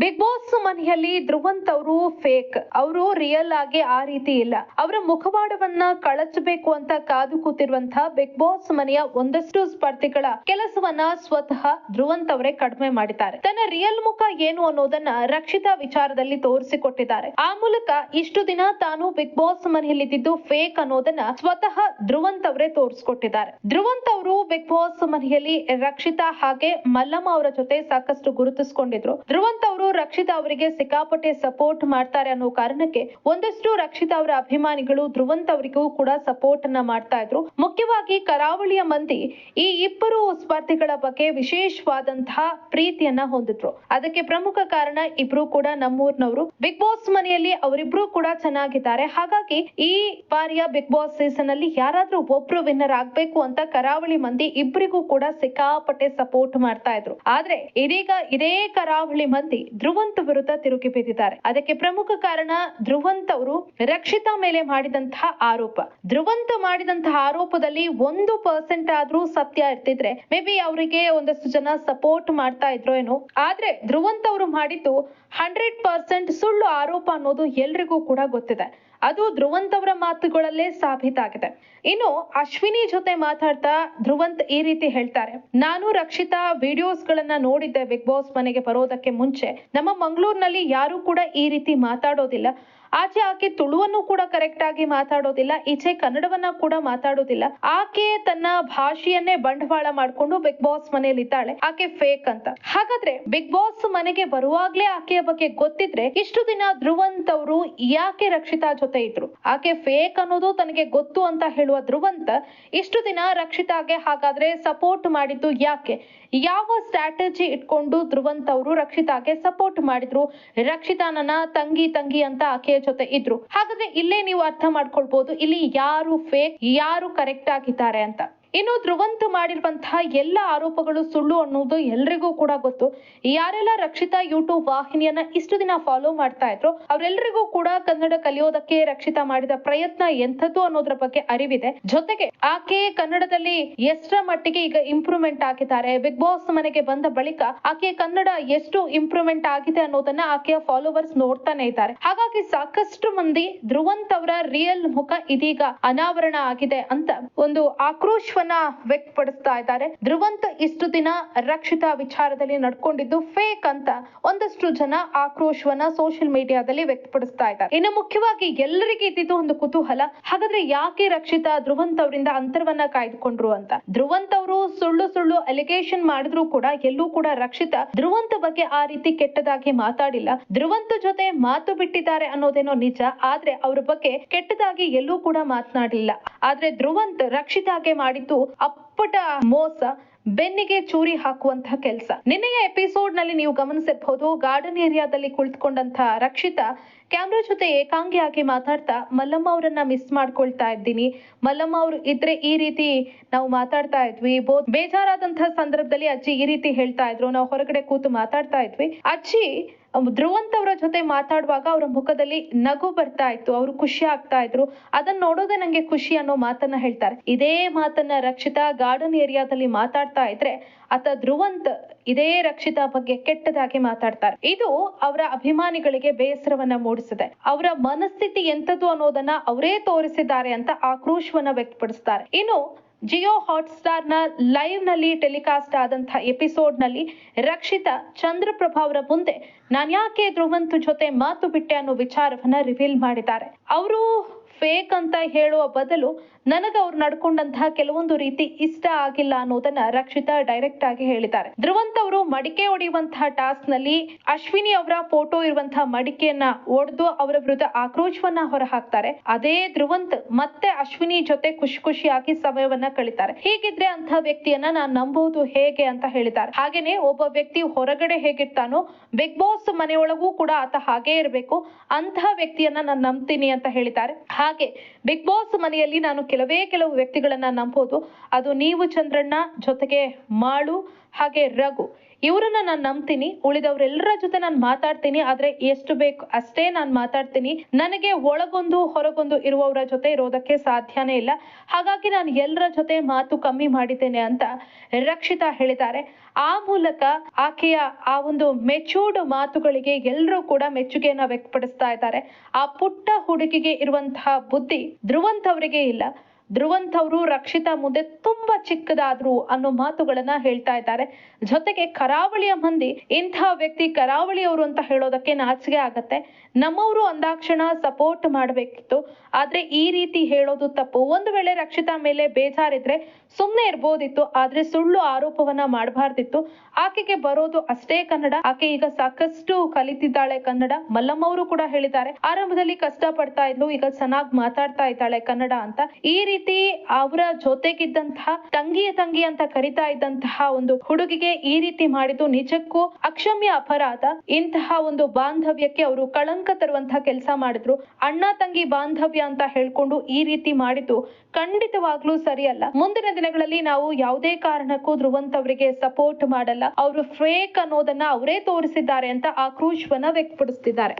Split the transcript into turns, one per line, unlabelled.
Big boss ಮನೆಯಲ್ಲಿ ಧ್ರುವಂತ್ ಅವರು fake ಅವರು ರಿಯಲ್ ಆಗಿ ಆ ರೀತಿ ಇಲ್ಲ. ಅವರ ಮುಖವಾಡವನ್ನ ಕಳಚಬೇಕು ಅಂತ ಕಾದು ಕೂತಿರುವಂತಹ ಬಿಗ್ ಬಾಸ್ ಮನೆಯ ಒಂದಷ್ಟು ಸ್ಪರ್ಧಿಗಳ ಕೆಲಸವನ್ನ ಸ್ವತಃ ಧ್ರುವಂತ್ ಅವರೇ ಕಡಿಮೆ ಮಾಡಿದ್ದಾರೆ. ತನ್ನ ರಿಯಲ್ ಮುಖ ಏನು ಅನ್ನೋದನ್ನ ರಕ್ಷಿತಾ ವಿಚಾರದಲ್ಲಿ ತೋರಿಸಿಕೊಟ್ಟಿದ್ದಾರೆ. ಆ ಮೂಲಕ ಇಷ್ಟು ದಿನ ತಾನು ಬಿಗ್ ಬಾಸ್ ಮನೆಯಲ್ಲಿದ್ದು ಫೇಕ್ ಅನ್ನೋದನ್ನ ಸ್ವತಃ ಧ್ರುವಂತ್ ಅವರೇ ತೋರಿಸಿಕೊಟ್ಟಿದ್ದಾರೆ. ಧ್ರುವಂತ್ ಅವರು ಬಿಗ್ ಬಾಸ್ ಮನೆಯಲ್ಲಿ ರಕ್ಷಿತಾ ಹಾಗೆ ಮಲ್ಲಮ್ಮ ಅವರ ಜೊತೆ ಸಾಕಷ್ಟು ಗುರುತಿಸಿಕೊಂಡಿದ್ರು. ಧ್ರುವಂತ್ ಅವರು ರಕ್ಷಿತಾ ಅವರಿಗೆ ಸಿಕ್ಕಾಪಟ್ಟೆ ಸಪೋರ್ಟ್ ಮಾಡ್ತಾರೆ ಅನ್ನೋ ಕಾರಣಕ್ಕೆ ಒಂದಷ್ಟು ರಕ್ಷಿತಾ ಅವರ ಅಭಿಮಾನಿಗಳು ಧ್ರುವಂತ್ ಅವರಿಗೂ ಕೂಡ ಸಪೋರ್ಟ್ ಅನ್ನ ಮಾಡ್ತಾ ಇದ್ರು. ಮುಖ್ಯವಾಗಿ ಕರಾವಳಿಯ ಮಂದಿ ಈ ಇಬ್ಬರು ಸ್ಪರ್ಧಿಗಳ ಬಗ್ಗೆ ವಿಶೇಷವಾದಂತಹ ಪ್ರೀತಿಯನ್ನ ಹೊಂದಿದ್ರು. ಅದಕ್ಕೆ ಪ್ರಮುಖ ಕಾರಣ ಇಬ್ರು ಕೂಡ ನಮ್ಮೂರ್ನವರು. ಬಿಗ್ ಬಾಸ್ ಮನೆಯಲ್ಲಿ ಅವರಿಬ್ರು ಕೂಡ ಚೆನ್ನಾಗಿದ್ದಾರೆ. ಹಾಗಾಗಿ ಈ ಬಾರಿಯ ಬಿಗ್ ಬಾಸ್ ಸೀಸನ್ ಅಲ್ಲಿ ಯಾರಾದ್ರೂ ಒಬ್ರು ವಿನ್ನರ್ ಆಗ್ಬೇಕು ಅಂತ ಕರಾವಳಿ ಮಂದಿ ಇಬ್ಬರಿಗೂ ಕೂಡ ಸಿಕ್ಕಾಪಟ್ಟೆ ಸಪೋರ್ಟ್ ಮಾಡ್ತಾ ಇದ್ರು. ಆದ್ರೆ ಇದೀಗ ಇದೇ ಕರಾವಳಿ ಮಂದಿ ಧ್ರುವಂತ್ ವಿರುದ್ಧ ತಿರುಗಿ ಬಿದ್ದಿದ್ದಾರೆ ಅದಕ್ಕೆ ಪ್ರಮುಖ ಕಾರಣ ಧ್ರುವಂತ್ ಅವರು ರಕ್ಷಿತಾ ಮೇಲೆ ಮಾಡಿದಂತಹ ಆರೋಪ. ಧ್ರುವಂತ ಮಾಡಿದಂತಹ ಆರೋಪದಲ್ಲಿ ಒಂದು ಪರ್ಸೆಂಟ್ ಆದ್ರೂ ಸತ್ಯ ಇರ್ತಿದ್ರೆ ಮೇ ಬಿ ಅವರಿಗೆ ಒಂದಷ್ಟು ಜನ ಸಪೋರ್ಟ್ ಮಾಡ್ತಾ ಇದ್ರು ಏನೋ. ಆದ್ರೆ ಧ್ರುವಂತ್ ಅವರು ಮಾಡಿದ್ದು ಹಂಡ್ರೆಡ್ ಪರ್ಸೆಂಟ್ ಸುಳ್ಳು ಆರೋಪ ಅನ್ನೋದು ಎಲ್ರಿಗೂ ಕೂಡ ಗೊತ್ತಿದೆ. ಅದು ಧ್ರುವಂತ್ ಅವರ ಮಾತುಗಳಲ್ಲೇ ಸಾಬೀತಾಗಿದೆ. ಇನ್ನು ಅಶ್ವಿನಿ ಜೊತೆ ಮಾತಾಡ್ತಾ ಧ್ರುವಂತ್ ಈ ರೀತಿ ಹೇಳ್ತಾರೆ. ನಾನು ರಕ್ಷಿತಾ ವಿಡಿಯೋಸ್ ಗಳನ್ನ ನೋಡಿದ್ದೆ ಬಿಗ್ ಬಾಸ್ ಮನೆಗೆ ಬರೋದಕ್ಕೆ ಮುಂಚೆ. ನಮ್ಮ ಮಂಗಳೂರಿನಲ್ಲಿ ಯಾರು ಕೂಡ ಈ ರೀತಿ ಮಾತಾಡೋದಿಲ್ಲ. ಆಚೆ ಆಕೆ ತುಳುವನ್ನು ಕೂಡ ಕರೆಕ್ಟ್ ಆಗಿ ಮಾತಾಡೋದಿಲ್ಲ, ಈಚೆ ಕನ್ನಡವನ್ನ ಕೂಡ ಮಾತಾಡೋದಿಲ್ಲ. ಆಕೆ ತನ್ನ ಭಾಷೆಯನ್ನೇ ಬಂಡವಾಳ ಮಾಡ್ಕೊಂಡು ಬಿಗ್ ಬಾಸ್ ಮನೆಯಲ್ಲಿ ಇದ್ದಾಳೆ, ಆಕೆ ಫೇಕ್ ಅಂತ. ಹಾಗಾದ್ರೆ ಬಿಗ್ ಬಾಸ್ ಮನೆಗೆ ಬರುವಾಗ್ಲೇ ಆಕೆಯ ಬಗ್ಗೆ ಗೊತ್ತಿದ್ರೆ ಇಷ್ಟು ದಿನ ಧ್ರುವಂತ್ ಅವರು ಯಾಕೆ ರಕ್ಷಿತಾ ಜೊತೆ ಇದ್ರು? ಆಕೆ ಫೇಕ್ ಅನ್ನೋದು ತನಗೆ ಗೊತ್ತು ಅಂತ ಹೇಳುವ ಧ್ರುವಂತ ಇಷ್ಟು ದಿನ ರಕ್ಷಿತಾಗೆ ಹಾಗಾದ್ರೆ ಸಪೋರ್ಟ್ ಮಾಡಿದ್ದು ಯಾಕೆ? ಯಾವ ಸ್ಟ್ರಾಟಜಿ ಇಟ್ಕೊಂಡು ಧ್ರುವಂತ್ ಅವರು ರಕ್ಷಿತಾಗೆ ಸಪೋರ್ಟ್ ಮಾಡಿದ್ರು? ರಕ್ಷಿತಾ ನನ್ನ ತಂಗಿ ತಂಗಿ ಅಂತ ಆಕೆಯ ಜೊತೆ ಇದ್ರು. ಹಾಗಾದ್ರೆ ಇಲ್ಲೇ ನೀವು ಅರ್ಥ ಮಾಡ್ಕೊಳ್ಬಹುದು ಇಲ್ಲಿ ಯಾರು ಫೇಕ್ ಯಾರು ಕರೆಕ್ಟ್ ಆಗಿದ್ದಾರೆ ಅಂತ. ಇನ್ನು ಧ್ರುವಂತ್ ಮಾಡಿರುವಂತಹ ಎಲ್ಲ ಆರೋಪಗಳು ಸುಳ್ಳು ಅನ್ನೋದು ಎಲ್ರಿಗೂ ಕೂಡ ಗೊತ್ತು. ಯಾರೆಲ್ಲ ರಕ್ಷಿತಾ ಯೂಟ್ಯೂಬ್ ವಾಹಿನಿಯನ್ನ ಇಷ್ಟು ದಿನ ಫಾಲೋ ಮಾಡ್ತಾ ಇದ್ರು ಅವರೆಲ್ಲರಿಗೂ ಕೂಡ ಕನ್ನಡ ಕಲಿಯೋದಕ್ಕೆ ರಕ್ಷಿತಾ ಮಾಡಿದ ಪ್ರಯತ್ನ ಎಂಥದ್ದು ಅನ್ನೋದ್ರ ಬಗ್ಗೆ ಅರಿವಿದೆ. ಜೊತೆಗೆ ಆಕೆ ಕನ್ನಡದಲ್ಲಿ ಎಷ್ಟರ ಮಟ್ಟಿಗೆ ಈಗ ಇಂಪ್ರೂವ್ಮೆಂಟ್ ಆಗಿದ್ದಾರೆ ಬಿಗ್ ಬಾಸ್ ಮನೆಗೆ ಬಂದ ಬಳಿಕ ಆಕೆ ಕನ್ನಡ ಎಷ್ಟು ಇಂಪ್ರೂವ್ಮೆಂಟ್ ಆಗಿದೆ ಅನ್ನೋದನ್ನ ಆಕೆಯ ಫಾಲೋವರ್ಸ್ ನೋಡ್ತಾನೆ ಇದ್ದಾರೆ. ಹಾಗಾಗಿ ಸಾಕಷ್ಟು ಮಂದಿ ಧ್ರುವಂತ್ ಅವರ ರಿಯಲ್ ಮುಖ ಇದೀಗ ಅನಾವರಣ ಆಗಿದೆ ಅಂತ ಒಂದು ಆಕ್ರೋಶವನ್ನ ವ್ಯಕ್ತಪಡಿಸ್ತಾ ಇದ್ದಾರೆ. ಧ್ರುವಂತ ಇಷ್ಟು ದಿನ ರಕ್ಷಿತಾ ವಿಚಾರದಲ್ಲಿ ನಡ್ಕೊಂಡಿದ್ದು ಫೇಕ್ ಅಂತ ಒಂದಷ್ಟು ಜನ ಆಕ್ರೋಶವನ್ನ ಸೋಷಿಯಲ್ ಮೀಡಿಯಾದಲ್ಲಿ ವ್ಯಕ್ತಪಡಿಸ್ತಾ ಇದ್ದಾರೆ. ಇನ್ನು ಮುಖ್ಯವಾಗಿ ಎಲ್ಲರಿಗೆ ಇದ್ದಿದ್ದು ಒಂದು ಕುತೂಹಲ, ಹಾಗಾದ್ರೆ ಯಾಕೆ ರಕ್ಷಿತಾ ಧ್ರುವಂತ ಅವರಿಂದ ಅಂತರವನ್ನ ಕಾಯ್ದುಕೊಂಡ್ರು ಅಂತ? ಧ್ರುವಂತ ಅವರು ಸುಳ್ಳು ಸುಳ್ಳು ಅಲಿಗೇಷನ್ ಮಾಡಿದ್ರು ಕೂಡ ಎಲ್ಲೂ ಕೂಡ ರಕ್ಷಿತಾ ಧ್ರುವಂತ ಬಗ್ಗೆ ಆ ರೀತಿ ಕೆಟ್ಟದಾಗಿ ಮಾತಾಡಿಲ್ಲ. ಧ್ರುವಂತ ಜೊತೆ ಮಾತು ಬಿಟ್ಟಿದ್ದಾರೆ ಅನ್ನೋದೇನೋ ನಿಜ, ಆದ್ರೆ ಅವ್ರ ಬಗ್ಗೆ ಕೆಟ್ಟದಾಗಿ ಎಲ್ಲೂ ಕೂಡ ಮಾತನಾಡಿಲ್ಲ. ಆದ್ರೆ ಧ್ರುವಂತ್ ರಕ್ಷಿತಾಗೆ ಮಾಡಿದ್ದು ಅಪ್ಪಟ ಮೋಸ, ಬೆನ್ನಿಗೆ ಚೂರಿ ಹಾಕುವಂತಹ ಕೆಲಸ. ನಿನ್ನೆಯ ಎಪಿಸೋಡ್ನಲ್ಲಿ ನೀವು ಗಮನಿಸಿರಬಹುದು ಗಾರ್ಡನ್ ಏರಿಯಾದಲ್ಲಿ ಕುಳಿತುಕೊಂಡಂತಹ ರಕ್ಷಿತಾ, ಕ್ಯಾಮ್ರಾ ಜೊತೆ ಏಕಾಂಗಿಯಾಗಿ ಮಾತಾಡ್ತಾ, ಮಲ್ಲಮ್ಮ ಅವರನ್ನ ಮಿಸ್ ಮಾಡ್ಕೊಳ್ತಾ ಇದ್ದೀನಿ. ಮಲ್ಲಮ್ಮ ಅವರು ಇದ್ರೆ ಈ ರೀತಿ ನಾವು ಮಾತಾಡ್ತಾ ಇದ್ವಿ. ಬೇಜಾರಾದಂತಹ ಸಂದರ್ಭದಲ್ಲಿ ಅಜ್ಜಿ ಈ ರೀತಿ ಹೇಳ್ತಾ ಇದ್ರು. ನಾವು ಹೊರಗಡೆ ಕೂತು ಮಾತಾಡ್ತಾ ಇದ್ವಿ. ಅಜ್ಜಿ ಧ್ರುವಂತ್ ಅವರ ಜೊತೆ ಮಾತಾಡುವಾಗ ಅವರ ಮುಖದಲ್ಲಿ ನಗು ಬರ್ತಾ ಇತ್ತು, ಅವರು ಖುಷಿ ಆಗ್ತಾ ಇದ್ರು. ಅದನ್ನ ನೋಡೋದೇ ನಂಗೆ ಖುಷಿ ಅನ್ನೋ ಮಾತನ್ನ ಹೇಳ್ತಾರೆ. ಇದೇ ಮಾತನ್ನ ರಕ್ಷಿತಾ ಗಾರ್ಡನ್ ಏರಿಯಾದಲ್ಲಿ ಮಾತಾಡ್ತಾ ಇದ್ರೆ ಆತ ಧ್ರುವಂತ್ ಇದೇ ರಕ್ಷಿತಾ ಬಗ್ಗೆ ಕೆಟ್ಟದಾಗಿ ಮಾತಾಡ್ತಾರೆ. ಇದು ಅವರ ಅಭಿಮಾನಿಗಳಿಗೆ ಬೇಸರವನ್ನ ಮೂಡಿಸಿದೆ ಅವರ ಮನಸ್ಥಿತಿ ಎಂತದ್ದು ಅನ್ನೋದನ್ನ ಅವರೇ ತೋರಿಸಿದ್ದಾರೆ ಅಂತ ಆಕ್ರೋಶವನ್ನ ವ್ಯಕ್ತಪಡಿಸ್ತಾರೆ. ಇನ್ನು ಜಿಯೋ ಹಾಟ್ಸ್ಟಾರ್ನ ಲೈವ್ನಲ್ಲಿ ಟೆಲಿಕಾಸ್ಟ್ ಆದಂತಹ ಎಪಿಸೋಡ್ನಲ್ಲಿ ರಕ್ಷಿತಾ ಚಂದ್ರಪ್ರಭಾ ಅವರ ಮುಂದೆ ನಾನ್ಯಾಕೆ ಧ್ರುವಂತ್ ಜೊತೆ ಮಾತು ಬಿಟ್ಟೆ ಅನ್ನೋ ವಿಚಾರವನ್ನ ರಿವೀಲ್ ಮಾಡಿದ್ದಾರೆ. ಅವರು ಫೇಕ್ ಅಂತ ಹೇಳುವ ಬದಲು ನನಗೆ ಅವ್ರು ನಡ್ಕೊಂಡಂತಹ ಕೆಲವೊಂದು ರೀತಿ ಇಷ್ಟ ಆಗಿಲ್ಲ ಅನ್ನೋದನ್ನ ರಕ್ಷಿತಾ ಡೈರೆಕ್ಟ್ ಆಗಿ ಹೇಳಿದ್ದಾರೆ. ಧ್ರುವಂತ್ ಅವರು ಮಡಿಕೆ ಒಡೆಯುವಂತಹ ಟಾಸ್ಕ್ನಲ್ಲಿ ಅಶ್ವಿನಿ ಅವರ ಫೋಟೋ ಇರುವಂತಹ ಮಡಿಕೆಯನ್ನ ಒಡೆದು ಅವರ ವಿರುದ್ಧ ಆಕ್ರೋಶವನ್ನ ಹೊರ ಹಾಕ್ತಾರೆ ಅದೇ ಧ್ರುವಂತ್ ಮತ್ತೆ ಅಶ್ವಿನಿ ಜೊತೆ ಖುಷಿ ಖುಷಿಯಾಗಿ ಸಮಯವನ್ನ ಕಳಿತಾರೆ. ಹೀಗಿದ್ರೆ ಅಂತ ವ್ಯಕ್ತಿಯನ್ನ ನಾನ್ ನಂಬಹುದು ಹೇಗೆ ಅಂತ ಹೇಳಿದ್ದಾರೆ. ಹಾಗೇನೆ ಒಬ್ಬ ವ್ಯಕ್ತಿ ಹೊರಗಡೆ ಹೇಗಿರ್ತಾನೋ ಬಿಗ್ ಬಾಸ್ ಮನೆಯೊಳಗೂ ಕೂಡ ಆತ ಹಾಗೇ ಇರಬೇಕು. ಅಂತಹ ವ್ಯಕ್ತಿಯನ್ನ ನಾನು ನಂಬ್ತೀನಿ ಅಂತ ಹೇಳಿದ್ದಾರೆ. ಹಾಗೆ ಬಿಗ್ ಬಾಸ್ ಮನೆಯಲ್ಲಿ ನಾನು ಕೆಲವೇ ಕೆಲವು ವ್ಯಕ್ತಿಗಳನ್ನ ನಂಬೋದು. ಅದು ನೀವು ಚಂದ್ರಣ್ಣ ಜೊತೆಗೆ ಮಾಳು ಹಾಗೆ ರಘು. ಇವರನ್ನ ನಾನು ನಂಬ್ತೀನಿ ಉಳಿದವರೆಲ್ಲರ ಜೊತೆ ನಾನು ಮಾತಾಡ್ತೀನಿ, ಆದ್ರೆ ಎಷ್ಟು ಬೇಕು ಅಷ್ಟೇ ನಾನು ಮಾತಾಡ್ತೀನಿ. ನನಗೆ ಒಳಗೊಂದು ಹೊರಗೊಂದು ಇರುವವರ ಜೊತೆ ಇರೋದಕ್ಕೆ ಸಾಧ್ಯನೇ ಇಲ್ಲ. ಹಾಗಾಗಿ ನಾನು ಎಲ್ಲರ ಜೊತೆ ಮಾತು ಕಮ್ಮಿ ಮಾಡಿದ್ದೇನೆ ಅಂತ ರಕ್ಷಿತಾ ಹೇಳಿದ್ದಾರೆ. ಆ ಮೂಲಕ ಆಕೆಯ ಆ ಒಂದು ಮೆಚೂರ್ಡ್ ಮಾತುಗಳಿಗೆ ಎಲ್ಲರೂ ಕೂಡ ಮೆಚ್ಚುಗೆಯನ್ನ ವ್ಯಕ್ತಪಡಿಸ್ತಾ ಇದ್ದಾರೆ. ಆ ಪುಟ್ಟ ಹುಡುಗಿಗೆ ಇರುವಂತಹ ಬುದ್ಧಿ ಧ್ರುವಂತ್ ಅವರಿಗೆ ಇಲ್ಲ. ಧ್ರುವಂತ್ ಅವರು ರಕ್ಷಿತಾ ಮುಂದೆ ತುಂಬಾ ಚಿಕ್ಕದಾದ್ರು ಅನ್ನೋ ಮಾತುಗಳನ್ನ ಹೇಳ್ತಾ ಇದ್ದಾರೆ. ಜೊತೆಗೆ ಕರಾವಳಿಯ ಮಂದಿ ಇಂತಹ ವ್ಯಕ್ತಿ ಕರಾವಳಿಯವರು ಅಂತ ಹೇಳೋದಕ್ಕೆ ನಾಚಿಗೆ ಆಗತ್ತೆ. ನಮ್ಮವರು ಅಂದಾಕ್ಷಣ ಸಪೋರ್ಟ್ ಮಾಡಬೇಕಿತ್ತು. ಆದ್ರೆ ಈ ರೀತಿ ಹೇಳೋದು ತಪ್ಪು. ಒಂದು ವೇಳೆ ರಕ್ಷಿತಾ ಮೇಲೆ ಬೇಜಾರಿದ್ರೆ ಸುಮ್ಮನೆ ಇರ್ಬೋದಿತ್ತು. ಆದ್ರೆ ಸುಳ್ಳು ಆರೋಪವನ್ನ ಮಾಡಬಾರ್ದಿತ್ತು. ಆಕೆಗೆ ಬರೋದು ಅಷ್ಟೇ ಕನ್ನಡ. ಆಕೆ ಈಗ ಸಾಕಷ್ಟು ಕಲಿತಿದ್ದಾಳೆ ಕನ್ನಡ. ಮಲ್ಲಮ್ಮ ಅವರು ಕೂಡ ಹೇಳಿದ್ದಾರೆ. ಆರಂಭದಲ್ಲಿ ಕಷ್ಟ ಪಡ್ತಾ ಇದ್ಲು, ಈಗ ಚೆನ್ನಾಗಿ ಮಾತಾಡ್ತಾ ಇದ್ದಾಳೆ ಕನ್ನಡ ಅಂತ. ಈ ರೀತಿ ಅವರ ಜೊತೆಗಿದ್ದಂತಹ ತಂಗಿಯ ತಂಗಿ ಅಂತ ಕರಿತಾ ಇದ್ದಂತಹ ಒಂದು ಹುಡುಗಿಗೆ ಈ ರೀತಿ ಮಾಡಿದ್ದು ನಿಜಕ್ಕೂ ಅಕ್ಷಮ್ಯ ಅಪರಾಧ. ಇಂತಹ ಒಂದು ಬಾಂಧವ್ಯಕ್ಕೆ ಅವರು ಕಳಂಕ ತರುವಂತಹ ಕೆಲಸ ಮಾಡಿದ್ರು. ಅಣ್ಣ ತಂಗಿ ಬಾಂಧವ್ಯ ಅಂತ ಹೇಳ್ಕೊಂಡು ಈ ರೀತಿ ಮಾಡಿದ್ದು ಖಂಡಿತವಾಗ್ಲೂ ಸರಿಯಲ್ಲ. ಮುಂದಿನ ದಿನಗಳಲ್ಲಿ ನಾವು ಯಾವುದೇ ಕಾರಣಕ್ಕೂ ಧ್ರುವಂತ್ ಅವರಿಗೆ ಸಪೋರ್ಟ್ ಮಾಡಲ್ಲ. ಅವರು ಫ್ರೇಕ್ ಅನ್ನೋದನ್ನ ಅವರೇ ತೋರಿಸಿದ್ದಾರೆ ಅಂತ ಆಕ್ರೋಶವನ್ನ ವ್ಯಕ್ತಪಡಿಸ್ತಿದ್ದಾರೆ.